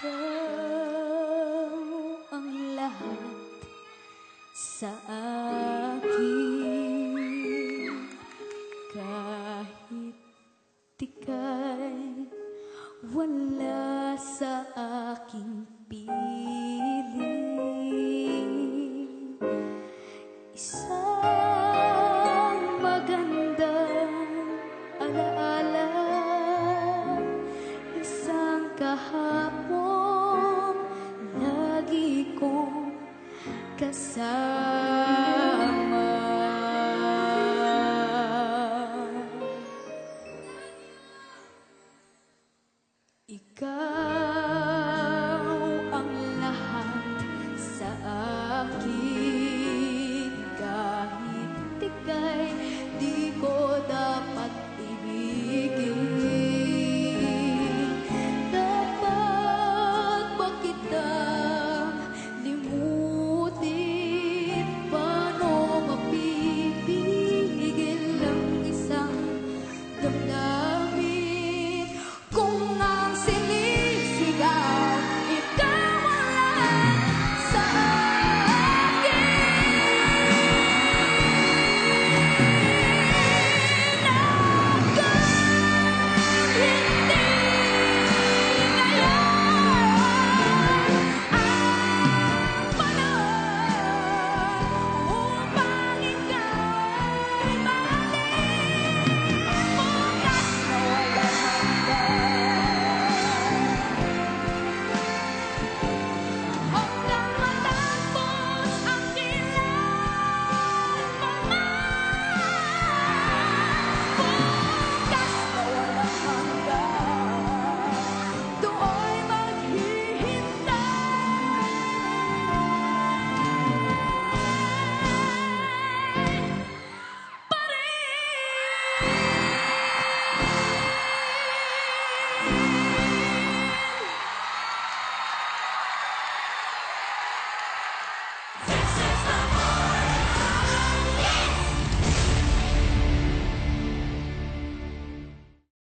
Ikaw ang lahat sa akin. Kahit ika'y wala sa aking piling. Isang magandang alaala Isang kahapon God.